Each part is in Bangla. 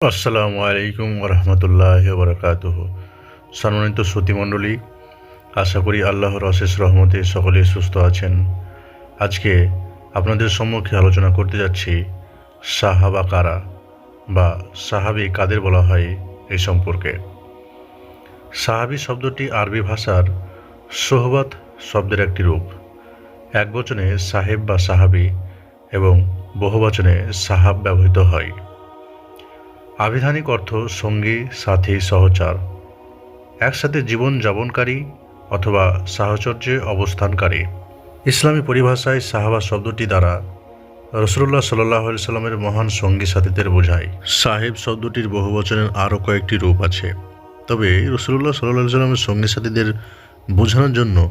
আসসালামু আলাইকুম রহমতুল্লাহ বরকাতুহ সম্মানিত শ্রুতিমণ্ডলী, আশা করি আল্লাহর অশেষ রহমতে সকলে সুস্থ আছেন। আজকে আপনাদের সম্মুখে আলোচনা করতে যাচ্ছি সাহাবা কারা বা সাহাবি কাদের বলা হয় এই সম্পর্কে। সাহাবি শব্দটি আরবি ভাষার সোহবাত শব্দের একটি রূপ। এক বচনে সাহেব বা সাহাবি এবং বহুবচনে সাহাব ব্যবহৃত হয়। আবিধানিক অর্থ সঙ্গী, সাথী, সহচার। একসাথে জীবন যাপনকারী অথবা সাহচর্যে অবস্থানকারী। ইসলামী পরিভাষায় সাহাবা শব্দটি দ্বারা রসুল্লাহ সাল্লাহ সাল্লামের মহান সঙ্গী সাথীদের বোঝায়। সাহেব শব্দটির বহু বচনের আরও কয়েকটি রূপ আছে। তবে রসুল্লাহ সাল্লাহ সাল্লামের সঙ্গী সাথীদের বোঝানোর জন্য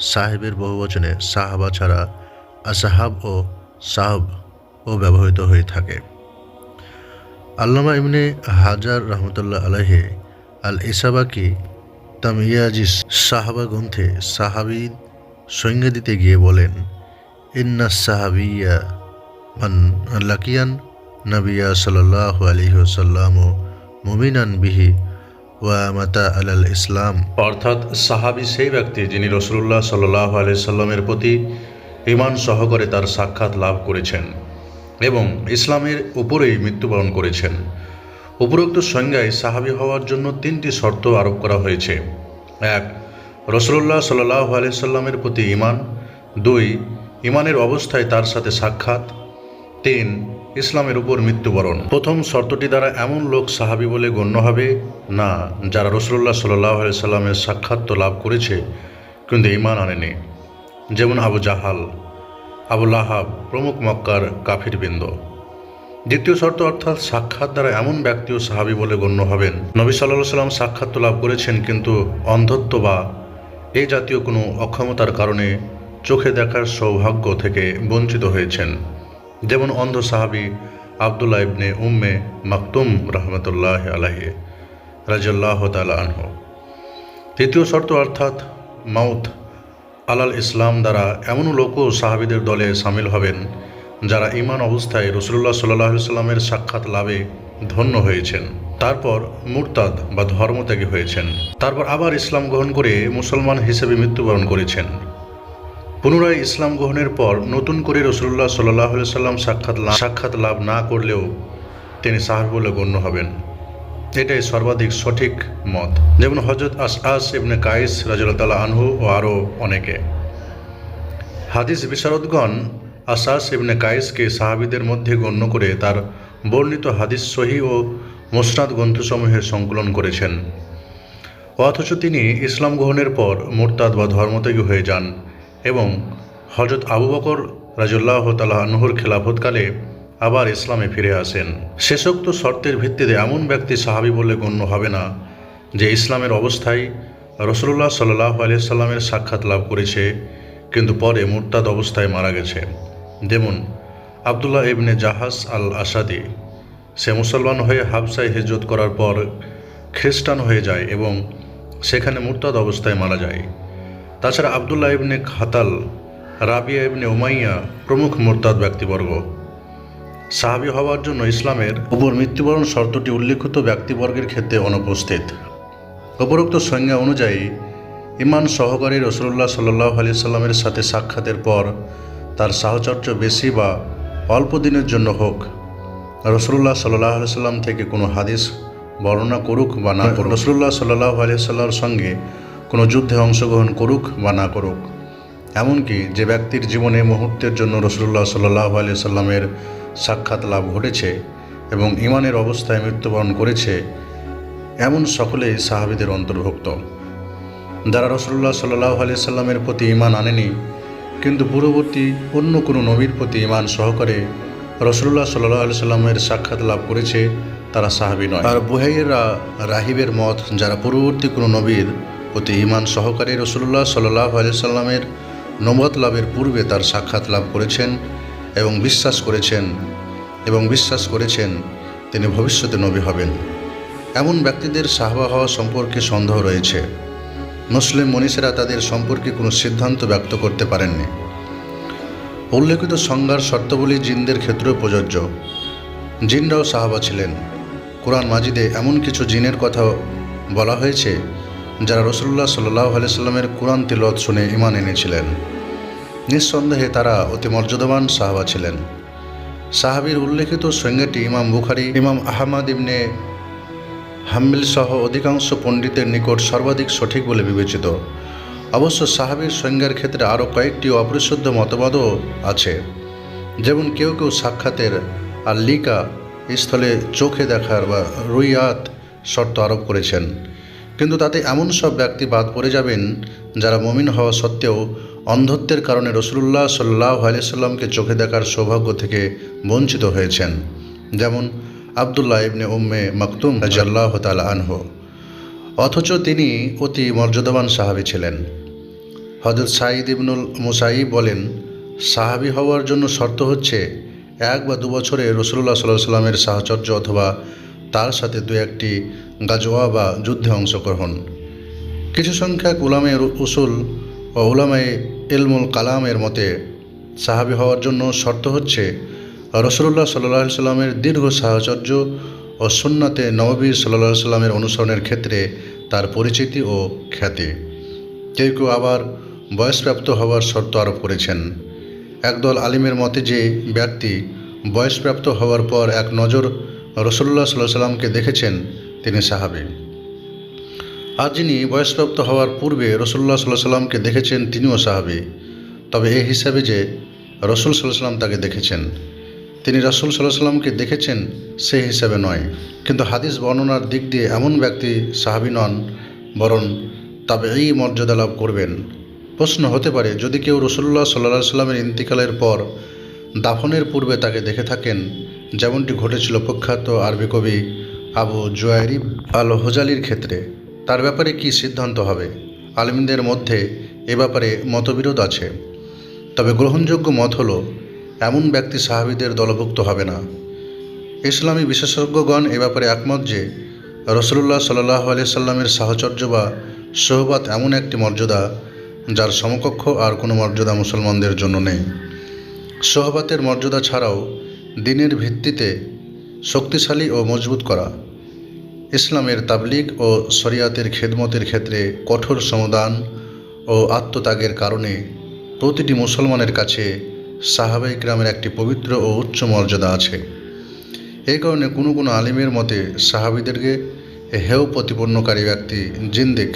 সাহেবের বহু বচনে সাহাবা ছাড়া আসাহাব ও সাহাব ও ব্যবহৃত হয়ে থাকে। আল্লামা ইবনে হাজার রহমতুল্লাহ আলাহে আল ইসাবাকি তামিয়াজিস সাহাবা গ্রন্থে সাহাবি সংজ্ঞা দিতে গিয়ে বলেন, ইন্না সাহাবিয়া মান লাকিয়ান নবিয়া সাল্লাহ আলহিহসাল্লাম ও মুমিনান বিহি ওয়া মাতা আলাল ইসলাম। অর্থাৎ সাহাবি সেই ব্যক্তি যিনি রসুল্লাহ সাল্লাহ আলি সাল্লামের প্রতি ইমান সহকারে তার সাক্ষাৎ লাভ করেছেন। এবং ইসলামের উপরেই মৃত্যুবরণ করেছেন। উপরোক্ত সংজ্ঞায় সাহাবি হওয়ার জন্য তিনটি শর্ত আরোপ করা হয়েছে। এক রসুল্লাহ সাল্লাহ আলিয়াল্লামের প্রতি ইমান দুই ইমানের অবস্থায় তার সাথে সাক্ষাৎ। তিন, ইসলামের উপর মৃত্যুবরণ। প্রথম শর্তটি দ্বারা এমন লোক সাহাবি বলে গণ্য হবে, না, যারা রসুল্লাহ সাল্লাহ সাল্লামের সাক্ষাৎ তো লাভ করেছে, কিন্তু ইমান আনেনি। যেমন আবু জাহাল। আবুল আহাব প্রমুখ মক্কার কাফিরবৃন্দ। দ্বিতীয় শর্ত অর্থাৎ সাক্ষাৎ দ্বারা এমন ব্যক্তিও সাহাবি বলে গণ্য হবেন। নবী সাল্লাহ সাল্লাম সাক্ষাৎ লাভ করেছেন কিন্তু অন্ধত্ব বা এই জাতীয় কোনো অক্ষমতার কারণে চোখে দেখার সৌভাগ্য থেকে বঞ্চিত হয়েছেন। যেমন অন্ধ সাহাবি আবদুল্লাহ ইবনে উম্মে মাকতুম রহমতুল্লাহ আলাহে রাজাল্লাহ তালা আনহ। তৃতীয় শর্ত অর্থাৎ মাউথ। আলাল ইসলাম দ্বারা এমন লোকও সাহাবিদের দলে সামিল হবেন, যারা ইমান অবস্থায় রসুল্লাহ সাল্লাহ সাল্লামের সাক্ষাৎ লাভে ধন্য হয়েছেন। তারপর মুরতাদ বা ধর্মত্যাগী হয়েছেন। তারপর আবার ইসলাম গ্রহণ করে মুসলমান হিসেবে মৃত্যুবরণ করেছেন। পুনরায় ইসলাম গ্রহণের পর নতুন করে রসুল্লাহ সাল্লাহ সাল্লাম সাক্ষাৎ সাক্ষাৎ লাভ না করলেও তিনি সাহাবি বলে গণ্য হবেন। এটাই সর্বাধিক সঠিক মত। যেমন হজরত আস ইবনে কাইস রাজুল্লাহ আনহু ও আরও অনেকে। হাদিস বিশারদগণ আসাস ইবনে কাইসকে সাহাবিদের মধ্যে গণ্য করে তার বর্ণিত হাদিস সহি ও মোসনাদ গ্রন্থসমূহের সংকলন করেছেন। অথচ তিনি ইসলাম গ্রহণের পর মোরতাদ বা ধর্মত্যাগী হয়ে যান এবং হজরত আবু বকর রাজুল্লাহ আনহুর খেলাফতকালে আবার ইসলামে ফিরে আসেন। শেষোক্ত শর্তের ভিত্তিতে এমন ব্যক্তি সাহাবি বলে গণ্য হবে না, যে ইসলামের অবস্থায় রসুল্লাহ সাল্লাহ আলিয়া সাল্লামের সাক্ষাৎ লাভ করেছে, কিন্তু পরে মুরতাদ অবস্থায় মারা গেছে। যেমন আবদুল্লাহ ইবনে জাহাজ আল আসাদি সে মুসলমান হয়ে হাবসায় হিজরত করার পর খ্রিস্টান হয়ে যায় এবং সেখানে মুরতাদ অবস্থায় মারা যায়। তাছাড়া আবদুল্লাহ ইবনে খাতাল, রাবিয়া ইবনে উমাইয়া প্রমুখ মুরতাদ ব্যক্তিবর্গ। সাহাবি হওয়ার জন্য ইসলামের উপর মৃত্যুবরণ শর্তটি উল্লেখিত ব্যক্তিবর্গের ক্ষেত্রে অনুপস্থিত। উপরোক্ত সংজ্ঞা অনুযায়ী, ইমান সহকারী রসুল্লাহ সাল্লাহ আলি সাল্লামের সাথে সাক্ষাতের পর তার সাহচর্য বেশি বা অল্প দিনের জন্য হোক। রসুল্লাহ সাল্লাহ আলি সাল্লাম থেকে কোনো হাদিস বর্ণনা করুক বা না করুক। রসুল্লাহ সাল্লাহ আলি সাল্লার সঙ্গে কোনো যুদ্ধে অংশগ্রহণ করুক বা না করুক। এমনকি যে ব্যক্তির জীবনে মুহূর্তের জন্য রসুল্লাহ সাল্লাহ আলি সাল্লামের সাক্ষাৎ লাভ ঘটেছে এবং ইমানের অবস্থায় মৃত্যুবরণ করেছে, এমন সকলেই সাহাবিদের অন্তর্ভুক্ত। যারা রসুল্লাহ সাল্লাহ আলি সাল্লামের প্রতি ইমান আনেনি, কিন্তু পূর্ববর্তী অন্য কোনো নবীর প্রতি ইমান সহকারে রসুল্লাহ সাল্লাহ আলি সাল্লামের সাক্ষাৎ লাভ করেছে, তারা সাহাবি নয়। আর বুহাইয়েরা রাহিবের মত, যারা পূর্ববর্তী কোনো নবীর প্রতি ইমান সহকারে রসুল্লাহ সাল্লাহ আলি সাল্লামের নবত লাভের পূর্বে তার সাক্ষাৎ লাভ করেছেন এবং বিশ্বাস করেছেন, এবং বিশ্বাস করেছেন তিনি ভবিষ্যতে নবী হবেন। এমন ব্যক্তিদের সাহবা হওয়া সম্পর্কে সন্দেহ রয়েছে। মুসলিম মনীষেরা তাদের সম্পর্কে কোনো সিদ্ধান্ত ব্যক্ত করতে পারেননি। উল্লেখিত সংজ্ঞার শর্তাবলী জিনদের ক্ষেত্রেও প্রযোজ্য। জিনরাও সাহাবা ছিলেন। কোরআন মাজিদে এমন কিছু জিনের কথা বলা হয়েছে যারা রসুল্লাহ সাল্লাহ আলাইস্লামের কোরআন তিলত শুনে ইমান এনেছিলেন। নিঃসন্দেহে তারা অতি মর্যাদাবান সাহাবা ছিলেন। সাহাবির উল্লেখিত সঙ্গীটি ইমাম বুখারি, ইমাম আহমদ ইবনে হাম্মিল সহ অধিকাংশ পণ্ডিতের নিকট সর্বাধিক সঠিক বলে বিবেচিত। অবশ্য সাহাবির সংজ্ঞার ক্ষেত্রে আরও কয়েকটি অপরিশুদ্ধ মতবাদও আছে। যেমন কেউ কেউ সাক্ষাতের আর লিকা স্থলে চোখে দেখার বা রুইয়াত শর্ত আরোপ করেছেন। কিন্তু তাতে এমন সব ব্যক্তি বাদ পড়ে যাবেন যারা মমিন হওয়া সত্ত্বেও অন্ধত্বের কারণে রসুল্লাহ সাল্লাহ আলিয়াল্লামকে চোখে দেখার সৌভাগ্য থেকে বঞ্চিত হয়েছেন। যেমন আবদুল্লাহ ইবনে উম্মে মাকতুম রাজাল্লাহ তাল আনহ। অথচ তিনি অতি মর্যাদাবান সাহাবি ছিলেন। হজরত সাঈদ ইবনুল মুসাই বলেন, সাহাবি হওয়ার জন্য শর্ত হচ্ছে এক বা দু বছরে রসুল্লাহ সাল্লাহ সাল্লামের সাহচর্য অথবা তার সাথে দু একটি গাজোয়া বা যুদ্ধে অংশগ্রহণ। কিছু সংখ্যক উলামে উসুল ও উলামায়ে ইলমুল কালামের মতে, সাহাবি হওয়ার জন্য শর্ত হচ্ছে রসুল্লাহ সাল্লাহ সাল্লামের দীর্ঘ সাহচর্য ও সুন্নাতে নববী সাল্লাহ সাল্লামের অনুসরণের ক্ষেত্রে তার পরিচিতি ও খ্যাতি। কেউ কেউ আবার বয়সপ্রাপ্ত হওয়ার শর্ত আরোপ করেছেন। একদল আলিমের মতে যে ব্যক্তি বয়সপ্রাপ্ত হওয়ার পর এক নজর রসুল্লাহ সাল্লাহ সাল্লামকে দেখেছেন তিনি সাহাবি। আর যিনি বয়সপ্রাপ্ত হওয়ার পূর্বে রসুল্লাহ সাল্লাহ সাল্লামকে দেখেছেন, তিনিও সাহাবি। তবে এই হিসাবে যে রসুল সাল্লাহ সাল্লাম তাকে দেখেছেন, তিনি রসুল সাল্লাহ সাল্লামকে দেখেছেন সেই হিসাবে নয়। কিন্তু হাদিস বর্ণনার দিক দিয়ে এমন ব্যক্তি সাহাবি নন, বরং তবে এই মর্যাদা লাভ করবেন। প্রশ্ন হতে পারে, যদি কেউ রসুল্লাহ সাল্লাহ সাল্লামের ইন্তিকালের পর দাফনের পূর্বে তাকে দেখে থাকেন যেমনটি ঘটেছিল প্রখ্যাত আরবি কবি আবু জোয়ারি আল হোজালির ক্ষেত্রে, তার ব্যাপারে কি সিদ্ধান্ত হবে? আলমিনদের মধ্যে এ ব্যাপারে মতবিরোধ আছে। তবে গ্রহণযোগ্য মত হল, এমন ব্যক্তি সাহাবিদের দলভুক্ত হবে না। ইসলামী বিশেষজ্ঞগণ এ ব্যাপারে একমত যে রসুল্লাহ সাল্লাহ আলিয়া সাল্লামের সাহচর্য বা সোহবাত এমন একটি মর্যাদা যার সমকক্ষ আর কোনো মর্যাদা মুসলমানদের জন্য নেই। সোহবাতের মর্যাদা ছাড়াও দিনের ভিত্তিতে শক্তিশালী ও মজবুত করা। ইসলামের তাবলিগ ও শরিয়াতের খেদমতের ক্ষেত্রে কঠোর সমদান ও আত্মত্যাগের কারণে প্রতিটি মুসলমানের কাছে সাহাবাই গ্রামের একটি পবিত্র ও উচ্চ মর্যাদা আছে। এই কারণে কোনো কোনো আলিমের মতে সাহাবিদেরকে হেয় প্রতিপন্নকারী ব্যক্তি জিন্দিক,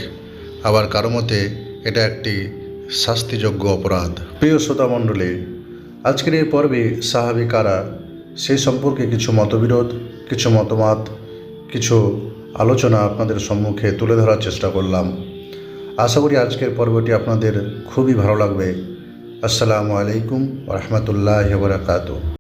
আবার কারও মতে এটা একটি শাস্তিযোগ্য অপরাধ। প্রিয় শ্রোতামণ্ডলী, আজকের এই পর্বে সাহাবি কারা সেই সম্পর্কে কিছু মতবিরোধ, কিছু মতামত কিছু আলোচনা আপনাদের সম্মুখে তুলে ধরার চেষ্টা করলাম। আশা করি আজকের পর্বটি আপনাদের খুবই ভালো লাগবে। আসসালামু আলাইকুম রহমতুল্লাহ বরাকাতু